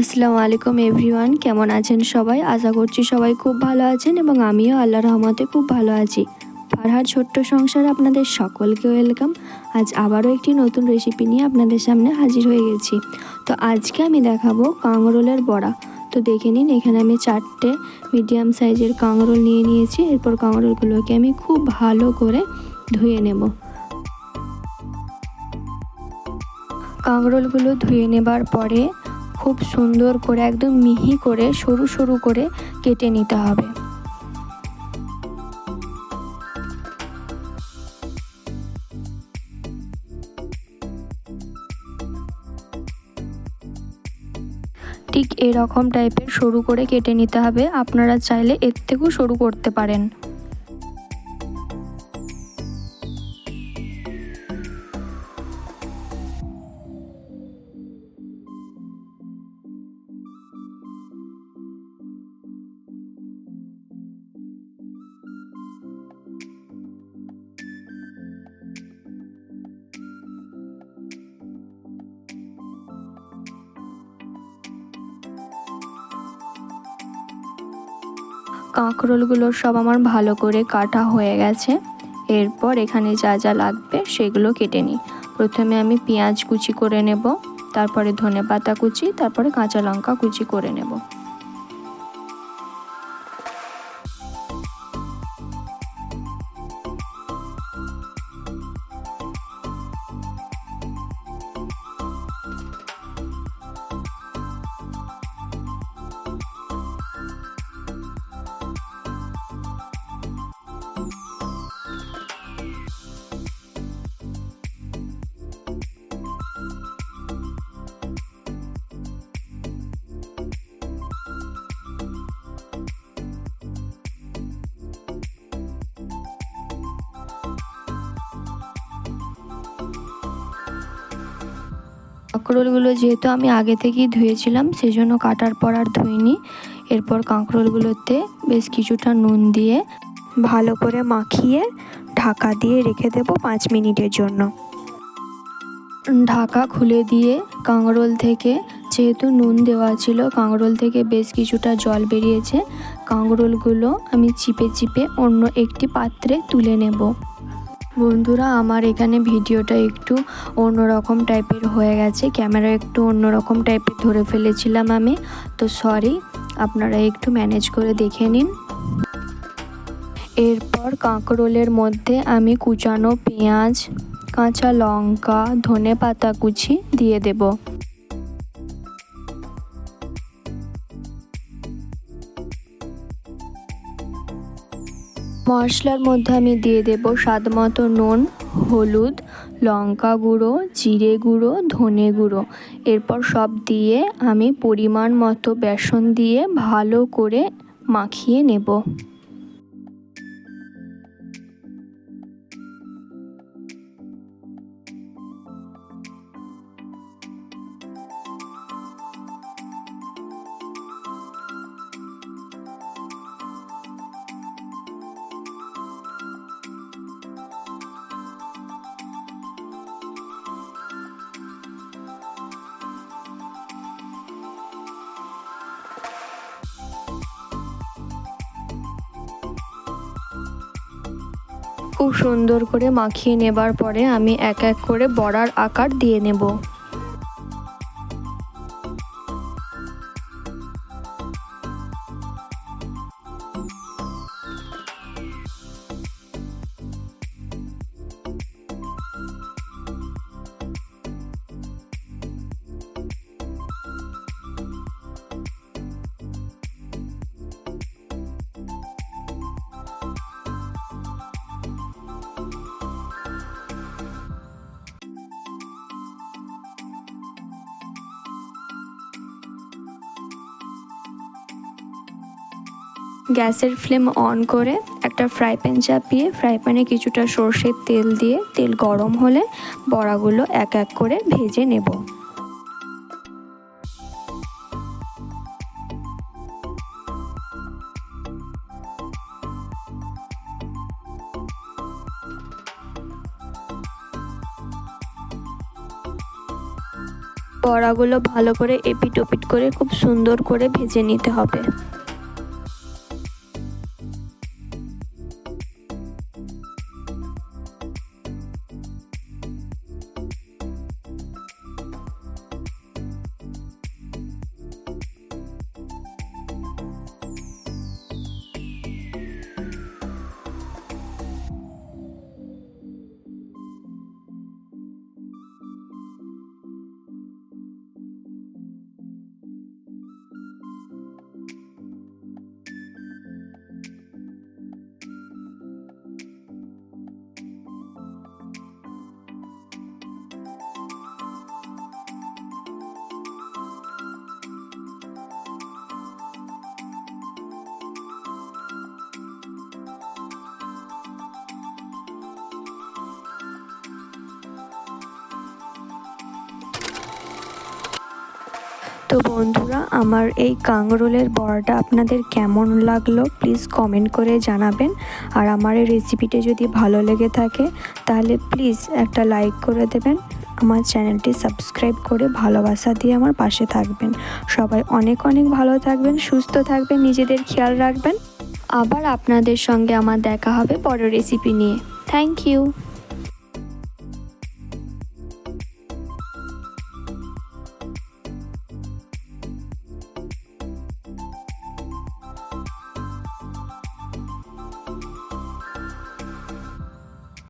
আসসালামু আলাইকুম এভরিওয়ান, কেমন আছেন সবাই? আশা করছি সবাই খুব ভালো আছেন এবং আমিও আল্লাহ রহমতে খুব ভালো আছি। ফারহার ছোট্ট সংসার আপনাদের সকলকে ওয়েলকাম। আজ আবারও একটি নতুন রেসিপি নিয়ে আপনাদের সামনে হাজির হয়ে গেছি। তো আজকে আমি দেখাবো কাঁকরোলের বড়া। তো দেখে নিন, এখানে আমি চারটে মিডিয়াম সাইজের কাঁকরোল নিয়ে নিয়েছি। এরপর কাঁকরোলগুলোকে আমি খুব ভালো করে ধুয়ে নেব। কাঁকরোলগুলো ধুয়ে নেবার পরে খুব সুন্দর করে, একদম মিহি করে, সরু সরু করে কেটে নিতে হবে। ঠিক এরকম টাইপের সরু করে কেটে নিতে হবে। আপনারা চাইলে এর থেকেও সরু করতে পারেন। কাঁকরোলগুলো সব আমার ভালো করে কাটা হয়ে গেছে। এরপর এখানে যা যা লাগবে সেগুলো কেটে নিই। প্রথমে আমি পেঁয়াজ কুচি করে নেব, তারপরে ধনে পাতা কুচি, তারপরে কাঁচা লঙ্কা কুচি করে নেব। কাঁকরোলগুলো যেহেতু আমি আগে থেকেই ধুয়েছিলাম সেই জন্য কাটার পর আর ধুইনি। এরপর কাঁকরোলগুলোতে বেশ কিছুটা নুন দিয়ে ভালো করে মাখিয়ে ঢাকা দিয়ে রেখে দেব পাঁচ মিনিটের জন্য। ঢাকা খুলে দিয়ে কাঁকরোল থেকে যেহেতু নুন দেওয়া ছিল, কাঁকরোল থেকে বেশ কিছুটা জল বেরিয়েছে, কাঁকরোলগুলো আমি চিপে চিপে অন্য একটি পাত্রে তুলে নেব। বন্ধুরা, আমার এখানে ভিডিওটা একটু অন্যরকম টাইপের হয়ে গেছে। ক্যামেরা একটু অন্যরকম টাইপের ধরে ফেলেছিলাম আমি। তো সরি আপনারা একটু ম্যানেজ করে দেখে নিন। এরপর কাঁকরোলের মধ্যে আমি কুচানো পেঁয়াজ, কাঁচা লঙ্কা, ধনে পাতা কুচি দিয়ে দেবো। মশলার মধ্যে আমি দিয়ে দেব স্বাদ মতো নুন, হলুদ, লঙ্কা গুঁড়ো, জিরে গুঁড়ো, ধনে গুঁড়ো। এরপর সব দিয়ে আমি পরিমাণ মতো বেসন দিয়ে ভালো করে মাখিয়ে নেব। খুব সুন্দর করে মাখিয়ে নেবার পরে আমি এক এক করে বড়ার আকার দিয়ে নেব। গ্যাসের ফ্লেম অন করে একটা ফ্রাই প্যান চাপিয়ে, ফ্রাই প্যানে কিছুটা সর্ষের তেল দিয়ে, তেল গরম হলে বড়াগুলো এক এক করে ভেজে নেব। বড়াগুলো ভালো করে এপিট ওপিট করে খুব সুন্দর করে ভেজে নিতে হবে। তো বন্ধুরা, আমার এই কাংরোলের বড়াটা আপনাদের কেমন লাগল প্লিজ কমেন্ট করে জানাবেন। আর আমার এই রেসিপিটা যদি ভালো লেগে থাকে, তাহলে প্লিজ একটা লাইক করে দেবেন। আমার চ্যানেলটি সাবস্ক্রাইব করে ভালোবাসা দিয়ে আমার পাশে থাকবেন। সবাই অনেক অনেক ভালো থাকবেন, সুস্থ থাকবেন, নিজেদের খেয়াল রাখবেন। আবার আপনাদের সঙ্গে আমার দেখা হবে পরের রেসিপি নিয়ে। Thank you